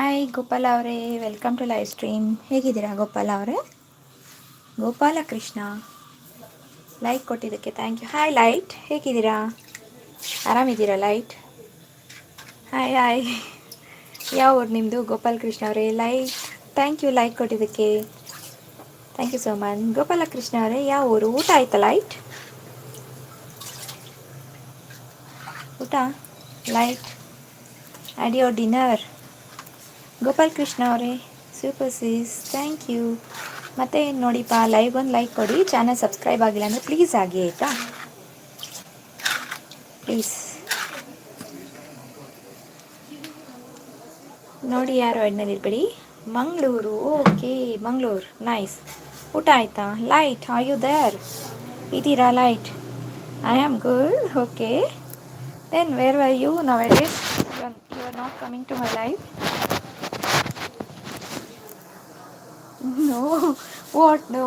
Hi Gopala ಅವರೇ. Welcome to live stream ಹೇಗಿದ್ದೀರಾ, ಗೋಪಾಲ ಅವರೇ? ಗೋಪಾಲ ಕೃಷ್ಣ. ಲೈಕ್ ಕೊಟ್ಟಿದ್ದಕ್ಕೆ ಥ್ಯಾಂಕ್ ಯು ಹಾಯ್ ಲೈಟ್ ಹೇಗಿದ್ದೀರಾ? ಆರಾಮಿದ್ದೀರಾ ಲೈಟ್ ಹಾಯ್ ಹಾಯ್ ಯಾವ ಊರು ನಿಮ್ಮದು ಗೋಪಾಲ ಕೃಷ್ಣ ಅವರೇ. ಲೈಟ್ ಥ್ಯಾಂಕ್ ಯು ಲೈಕ್ ಕೊಟ್ಟಿದ್ದಕ್ಕೆ. Thank you so much Gopala Krishna ಅವರೇ, ಯಾವ ಊರು? ಊಟ ಆಯ್ತಾ ಲೈಟ್ ಊಟ? ಲೈಟ್ ಅಡಿಯೋ ಡಿನ್ನರ್ ಗೋಪಾಲ್ ಕೃಷ್ಣ ಅವರೇ ಸೂಪರ್ ಸೀಸ್ ಥ್ಯಾಂಕ್ ಯು ಮತ್ತೆ ನೋಡಿಪ್ಪ ಲೈವ್ ಒಂದು ಲೈಕ್ ಕೊಡಿ ಚಾನಲ್ ಸಬ್ಸ್ಕ್ರೈಬ್ ಆಗಿಲ್ಲ ಅಂದರೆ ಪ್ಲೀಸ್ ಆಗಿ ಆಯಿತಾ? ಪ್ಲೀಸ್ ನೋಡಿ ಯಾರು ಅಡ್ನಲ್ಲಿ ಇರ್ಬೇಡಿ ಮಂಗಳೂರು ಓಕೆ ಮಂಗಳೂರು ನೈಸ್ ಊಟ ಆಯಿತಾ? ಲೈಟ್ ಆರ್ ಯು ದರ್ ಇದ್ದೀರಾ light I am good okay then where were you now you are not coming to my life no what no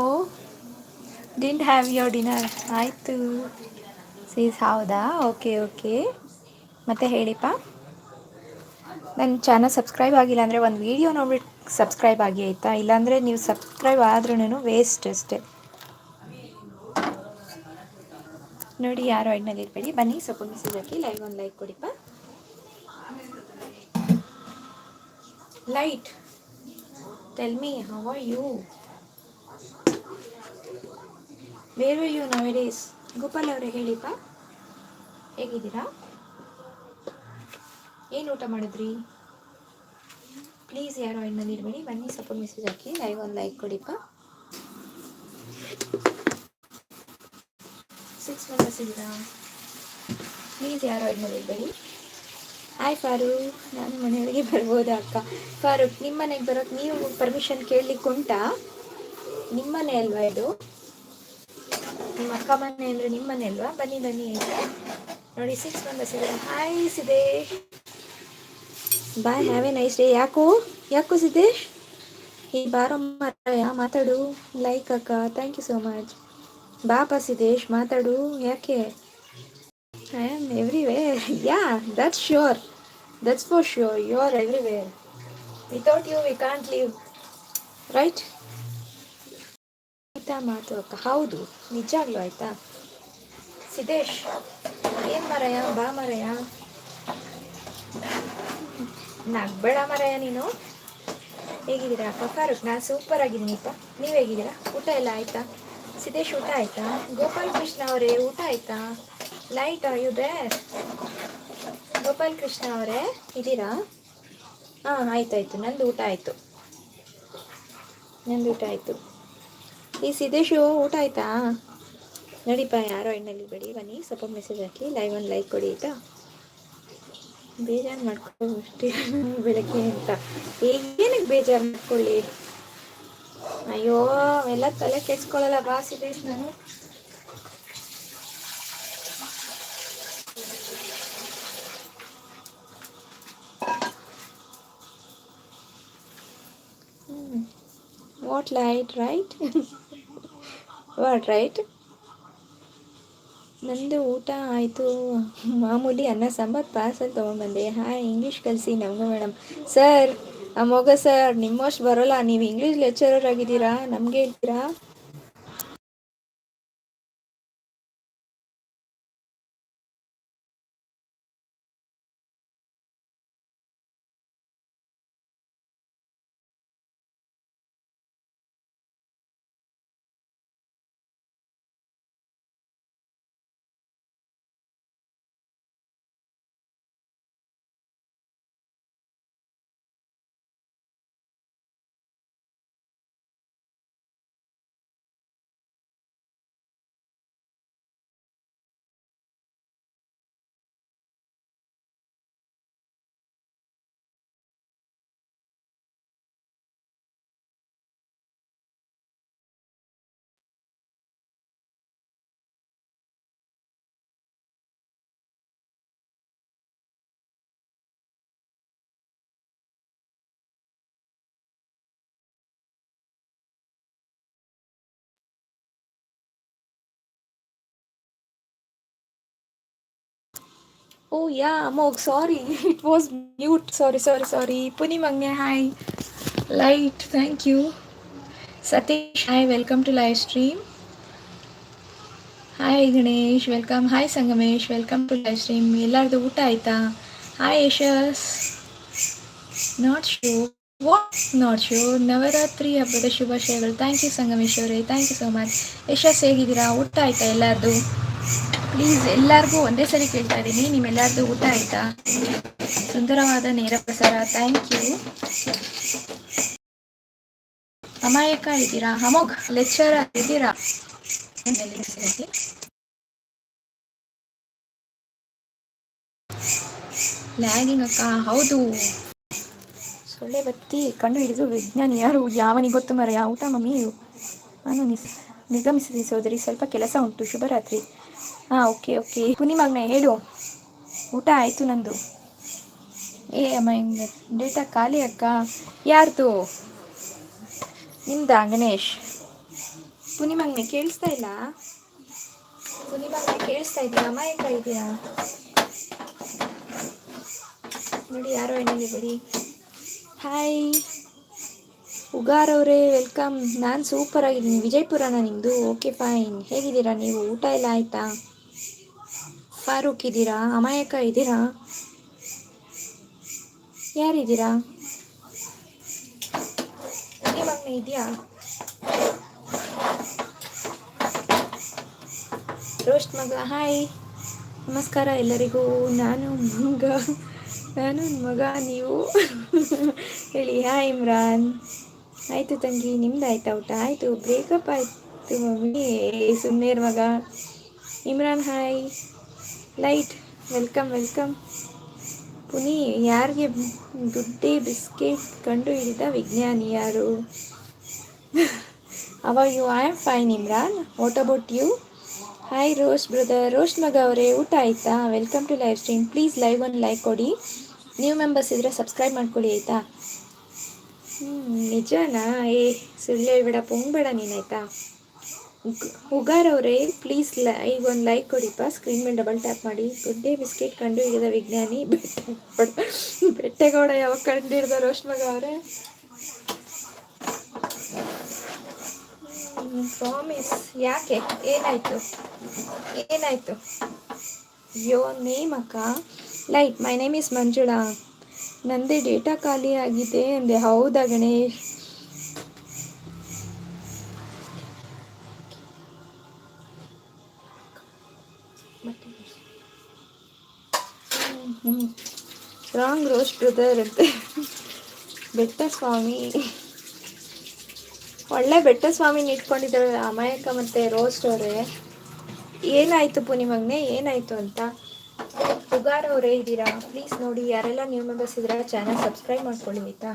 Didn't have your dinner ಆಯಿತು. ಸೀಸ್ ಹೌದಾ? ಓಕೆ ಓಕೆ ಮತ್ತೆ ಹೇಳಿಪ್ಪ? ನನ್ನ channel subscribe ಆಗಿಲ್ಲ ಅಂದರೆ ಒಂದು ವೀಡಿಯೋ ನೋಡ್ಬಿಟ್ಟು ಸಬ್ಸ್ಕ್ರೈಬ್ ಆಗಿ ಆಯಿತಾ? ಇಲ್ಲಾಂದರೆ ನೀವು ಸಬ್ಸ್ಕ್ರೈಬ್ ಆದ್ರೂ ವೇಸ್ಟ್ ಅಷ್ಟೇ. ನೋಡಿ, ಯಾರು ಐಡ್ನಲ್ಲಿ ಇರಬೇಡಿ. ಬನ್ನಿ, ಸ್ವಲ್ಪ ಮೆಸೇಜ್ ಹಾಕಿ. ಲೈವ್ ಒಂದು like ಕೊಡಿಪ್ಪ. Light tell how are you? You where you nowadays? Gopal ಅವರೇ ಹೇಳಿಪ್ಪ ಹೇಗಿದ್ದೀರಾ? ಏನು ಊಟ ಮಾಡಿದ್ರಿ? ಪ್ಲೀಸ್ ಯಾರು ಆಯ್ನಲ್ಲಿ ಇರಬೇಡಿ ಬನ್ನಿ ಸ್ವಲ್ಪ ಮೆಸೇಜ್ ಹಾಕಿ ಲೈವ್ ಒಂದು ಲೈಕ್ ಕೊಡಿಪ್ಪ ಸಿಕ್ಸ್ ಮೆಂಬರ್ಸ್ ಇದ್ದೀರಾ? ಪ್ಲೀಸ್ ಯಾರು ಆಯ್ನಲ್ಲಿ ಇರಬೇಡಿ ಹಾಯ್ ಫಾರು ನಾನು ಮನೆಯೊಳಗೆ ಬರ್ಬೋದಾ ಅಕ್ಕ? ಫಾರೂಕ್ ನಿಮ್ಮ ಮನೆಗೆ ಬರೋಕ್ಕೆ ನೀವು ಪರ್ಮಿಷನ್ ಕೇಳಲಿಕ್ಕೆ ಉಂಟಾ ನಿಮ್ಮ ಮನೆ ಅಲ್ವಾ ಇದು? ನಿಮ್ಮ ಅಕ್ಕ ಮನೆ ಅಂದರೆ ನಿಮ್ಮ ಮನೆ ಅಲ್ವಾ? ಬನ್ನಿ ಬನ್ನಿ. ನೋಡಿ ಸಿಕ್ಸ್ ಮೆಂಬರ್ಸ್ ಇದೆ hi Sidesh bye have a nice day ಯಾಕೋ? ಯಾಕೋ ಸಿದ್ದೇಶ್ ಈ ಬಾರೋ ಮಾತಾಡು. ಲೈಕ್ ಅಕ್ಕ. ಥ್ಯಾಂಕ್ ಯು ಸೋ ಮಚ್ ಬಾಪ ಸಿದ್ದೇಶ್ ಮಾತಾಡು. ಯಾಕೆ? I am everywhere. Yeah that's sure. That's for sure. You are everywhere. Without you we can't leave right ಆಯ್ತಾ ಮಾತು ಅಕ್ಕ. ಹೌದು. ನಿಜಾಗ್ಲೂ ಆಯ್ತಾ? ಸಿದ್ದೇಶ್, ಏನು ಮರಯ? ಬಾ ಮರಯ. ನಗ್ಬೇಡ ಮರಯ ನೀನು. ಹೇಗಿದ್ದೀರಾ ಅಪ್ಪ ಫಾರೂಕ್, ನಾನು ಸೂಪರ್ ಆಗಿದ್ದೀನಿಪ್ಪ ನೀವು ಹೇಗಿದ್ದೀರಾ? ಊಟ ಎಲ್ಲ ಆಯ್ತಾ? ಸಿದ್ದೇಶ್, ಊಟ ಆಯ್ತಾ? ಗೋಪಾಲಕೃಷ್ಣ ಅವರೇ, ಊಟ ಆಯ್ತಾ? Light you there Gopal Krishna ಅವರೇ, ಇದ್ದೀರಾ? ಹಾಂ, ಆಯ್ತಾಯ್ತು. ನಂದು ಊಟ ಆಯಿತು. ನಂದು ಊಟ ಆಯಿತು. ಈ ಸಿದ್ದೇಶು ಊಟ ಆಯ್ತಾ? ನಡಿಪ್ಪ ಯಾರೋ ಎಣ್ಣಲ್ಲಿ ಬಿಡಿ. ಬನ್ನಿ, ಸ್ವಲ್ಪ ಮೆಸೇಜ್ ಹಾಕಿ. ಲೈವ್ ಒಂದು ಲೈಕ್ ಕೊಡಿ, ಆಯಿತಾ? ಬೇಜಾರು ಮಾಡ್ಕೊಳ್ಳಿ ಬೆಳಗ್ಗೆ ಅಂತ. ಏನಕ್ಕೆ ಬೇಜಾರು ಮಾಡ್ಕೊಳ್ಳಿ? ಅಯ್ಯೋ, ಎಲ್ಲ ತಲೆ ಕೆಡ್ಸ್ಕೊಳ್ಳಲ್ಲ ಬಾ ಸಿದ್ದೇಶ್ ನಾನು. ಲೈಟ್ ರೈಟ್ ವಾಟ್ ರೈಟ್ ನಂದು ಊಟ ಆಯಿತು. ಮಾಮೂಲಿ ಅನ್ನ, ಸಾಂಬಾರು, ಪಾರ್ಸಲ್ ತೊಗೊಂಡ್ಬಂದೆ. ಹಾಯ್ ಇಂಗ್ಲೀಷ್ ಕಲಿಸಿ, ನಮಗೂ ಮೇಡಮ್ ಸರ್ ಮೊಗ ಸರ್ ನಿಮ್ಮಷ್ಟು ಬರೋಲ್ಲ. ನೀವು ಇಂಗ್ಲೀಷ್ ಲೆಕ್ಚರರ್ ಆಗಿದ್ದೀರಾ? ನಮಗೆ ಹೇಳ್ತೀರಾ? ಓ yeah Amogh sorry it was mute sorry sorry sorry Puni ಮಂಗೆ hi light thank you Satish hi welcome to live stream hi Ganesh welcome hi Sangamesh welcome to live stream ಎಲ್ಲರದು ಊಟ ಆಯ್ತಾ? Hi Yashas. Not show what not show Navratri ಹಬ್ಬದ ಶುಭಾಶಯಗಳು. Thank you Sangamesh ಅವರೇ. Thank you so much Yashas ಹೇಗಿದ್ದೀರಾ? ಊಟ ಆಯ್ತಾ ಎಲ್ಲರದು? ಪ್ಲೀಸ್ ಎಲ್ಲರಿಗೂ ಒಂದೇ ಸರಿ ಕೇಳ್ತಾ ಇದ್ದೀನಿ. ನಿಮ್ಮೆಲ್ಲರದು ಊಟ ಆಯ್ತಾ? ಸುಂದರವಾದ ನೇರ ಪ್ರಸಾರ. ಥ್ಯಾಂಕ್ ಯು ಅಮಾಯಕ ಇದ್ದೀರಾ? ಅಮೋಘ್ ಲೆಕ್ಚರ್ ಇದ್ದೀರಾ? ಲ್ಯಾಗಿಂಗ್ ಅಕ್ಕ. ಹೌದು. ಸೊಳ್ಳೆ ಬತ್ತಿ ಕಂಡು ಹಿಡಿದು ವಿಜ್ಞಾನಿ ಯಾರು ಯಾವನಿಗೆ ಗೊತ್ತು ಮರ ಯಾವ ಊಟ ಮಮ್ಮಿ? ನಾನು ನಿರ್ಗಮಿಸಿದೆ ಸೋದರಿ ಸ್ವಲ್ಪ ಕೆಲಸ ಉಂಟು, ಶುಭರಾತ್ರಿ. ಹಾಂ ಓಕೆ ಓಕೆ ಪುನಿಮಗ್ನ ಹೇಳು. ಊಟ ಆಯಿತು ನಂದು. ಏ, ಅಮ್ಮ ಹಿಂಗೆ ಡೇಟಾ ಖಾಲಿ ಅಕ್ಕ. ಯಾರ್ದು? ನಿಮ್ದಾ, ಗಣೇಶ್. ಪುನಿಮಗ್ನೆ ಕೇಳಿಸ್ತಾ ಇಲ್ಲ? ಪುನಿಮಗ್ನೆ ಕೇಳಿಸ್ತಾ ಅಮ್ಮ ಅಮಾಯಕ ಇದೆಯಾ? ನೋಡಿ, ಯಾರೋ ಏನಿದೆ ಬಿಡಿ. ಹಾಯ್ ಉಗಾರ್ ಅವರೇ ವೆಲ್ಕಮ್ ನಾನು ಸೂಪರ್ ಆಗಿದ್ದೀನಿ. ವಿಜಯಪುರನ ನಿಮ್ಮದು ಓಕೆ ಫೈನ್ ಹೇಗಿದ್ದೀರಾ ನೀವು? ಊಟ ಎಲ್ಲ ಆಯಿತಾ? ಫಾರೂಕ್ ಇದ್ದೀರಾ? ಅಮಾಯಕ ಇದ್ದೀರಾ? ಯಾರಿದ್ದೀರಾ? ಮಗನೇ ಇದೆಯಾ? ರೋಸ್ಟ್ ಮಗ ಹಾಯ್ ನಮಸ್ಕಾರ ಎಲ್ಲರಿಗೂ. ನಾನು ಮಗ. ನಾನು ಮಗ, ನೀವು? ಹೇಳಿ ಹಾಯ್ ಇಮ್ರಾನ್. ಆಯಿತು ತಂಗಿ, ನಿಮ್ದು ಆಯ್ತಾ ಊಟ? ಆಯಿತು ಬ್ರೇಕಪ್ ಆಯಿತು ಮಮ್ಮಿ. ಸುಮ್ಮನೆ ಮಗ. Imran hi light welcome welcome Puni, ಯಾರಿಗೆ ಗುಡ್ಡೆ ಬಿಸ್ಕೆಟ್ ಕಂಡು ಹಿಡಿದ ವಿಜ್ಞಾನಿ ಯಾರು? ಅವ you I am fine Imran. What about you hi Rosh brother Rosh ಮಗ ಅವರೇ, ಊಟ ಆಯಿತಾ? Welcome to live stream please live ಒಂದು ಲೈಕ್ ಕೊಡಿ. ನ್ಯೂ ಮೆಂಬರ್ಸ್ ಇದ್ದರೆ ಸಬ್ಸ್ಕ್ರೈಬ್ ಮಾಡ್ಕೊಳ್ಳಿ, ಆಯಿತಾ? ಹ್ಞೂ ನಿಜನಾ? ಏ ಸುಳ್ಳು ಹೇಳ್ಬೇಡ ಪೊಂಗ್ಬೇಡ ನೀನಾಯ್ತಾ ಉಗಾರ್ ಅವರೇ ಪ್ಲೀಸ್ ಈಗ ಒಂದು ಲೈಕ್ ಕೊಡಿಪ್ಪ ಸ್ಕ್ರೀನ್ ಮೇಲೆ ಡಬಲ್ ಟ್ಯಾಪ್ ಮಾಡಿ. ಗುಡ್ಡೆ ಬಿಸ್ಕೆಟ್, ಕಂಡು ಹಿಡಿದ ವಿಜ್ಞಾನಿ ಬೆಟ್ಟ ಬೆಟ್ಟೆಗೌಡ ಯಾವಾಗ ಕಂಡು ಹಿಡ್ದ ರೋಷ್ ಮಗ ಅವರೇ? ಪ್ರಾಮಿಸ್ ಯಾಕೆ? ಏನಾಯಿತು? ಏನಾಯಿತು? ಯೋ ನೇಮ್ ಅಕ್ಕ light my name is Manjula. ನಂದೇ ಡೇಟಾ ಖಾಲಿ ಆಗಿದೆ ಅಂದೆ ಹೌದಾ ಗಣೇಶ್? ರಾಂಗ್ ರೋಸ್ಟ್ ಬ್ರದರ್ ಅಂತೆ ಬೆಟ್ಟ ಸ್ವಾಮಿ. ಒಳ್ಳೆ ಬೆಟ್ಟ ಸ್ವಾಮಿನ ಇಟ್ಕೊಂಡಿದ್ದಾಳೆ ಅಮಾಯಕ ಮತ್ತು ರೋಸ್ಟ್ ಅವರೇ. ಏನಾಯಿತು ಪುನಿಮಗ್ನೆ ಏನಾಯಿತು ಅಂತ? ಉಗಾರ್ ಅವರೇ ಇದ್ದೀರಾ? ಪ್ಲೀಸ್ ನೋಡಿ, ಯಾರೆಲ್ಲ ನ್ಯೂ ಮೆಂಬರ್ಸ್ ಇದ್ದೀರಾ ಚಾನಲ್ ಸಬ್ಸ್ಕ್ರೈಬ್ ಮಾಡ್ಕೊಳ್ಳಿ, ಆಯಿತಾ?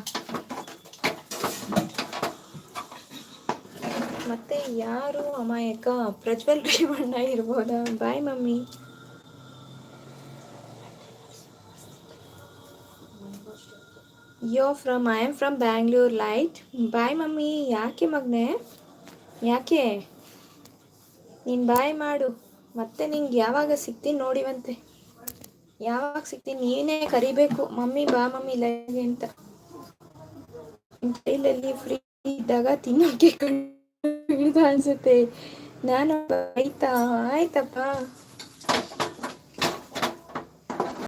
ಮತ್ತೆ ಯಾರು ಅಮಾಯಕ? Prajwal Revanna ಇರ್ಬೋದಾ? Bye mummy. Your from I am from Bangalore light bye mummy. ಯಾಕೆ ಮಗನೆ? ಯಾಕೆ? ನೀನು ಬಾಯ್ ಮಾಡು. ಮತ್ತೆ ನಿಂಗೆ ಯಾವಾಗ ಸಿಗ್ತೀನಿ ನೋಡಿವಂತೆ ಯಾವಾಗ ಸಿಗ್ತೀನಿ? ನೀನೇ ಕರಿಬೇಕು. ಮಮ್ಮಿ ಬಾ ಮಮ್ಮಿ ಲೈಗೆ ಅಂತ ಕೈಲಲ್ಲಿ ಫ್ರೀ ಇದ್ದಾಗ ತಿನ್ನಕ್ಕೆ ಅನ್ಸುತ್ತೆ. ನಾನು ಆಯ್ತಾ ಆಯ್ತಪ್ಪ.